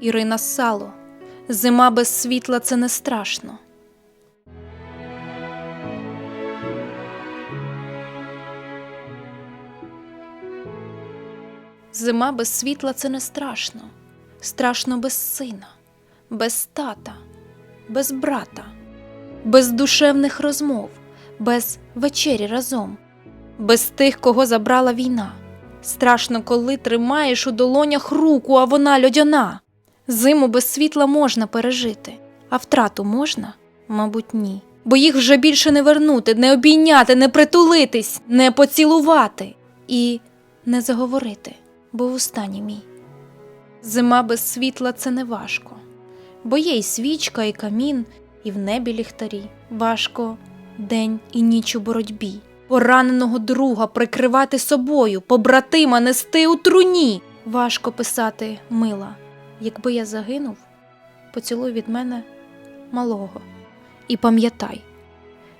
Ірина Сало. Зима без світла це не страшно. Зима без світла це не страшно. Страшно без сина, без тата, без брата, без душевних розмов, без вечері разом, без тих, кого забрала війна. Страшно, коли тримаєш у долонях руку, а вона льодяна. Зиму без світла можна пережити, а втрату можна? Мабуть, ні. Бо їх вже більше не вернути, не обійняти, не притулитись, не поцілувати і не заговорити, бо вустані мій. Зима без світла це не важко, бо є і свічка, і камін, і в небі ліхтарі. Важко день і ніч у боротьбі. Пораненого друга прикривати собою, побратима нести у труні. Важко писати мила. Якби я загинув, поцілуй від мене малого. І пам'ятай,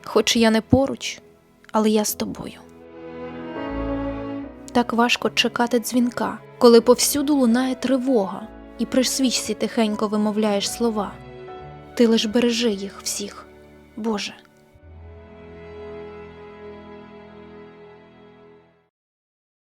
хоч я не поруч, але я з тобою. Так важко чекати дзвінка, коли повсюду лунає тривога, і при свічці тихенько вимовляєш слова. Ти лиш бережи їх всіх, Боже.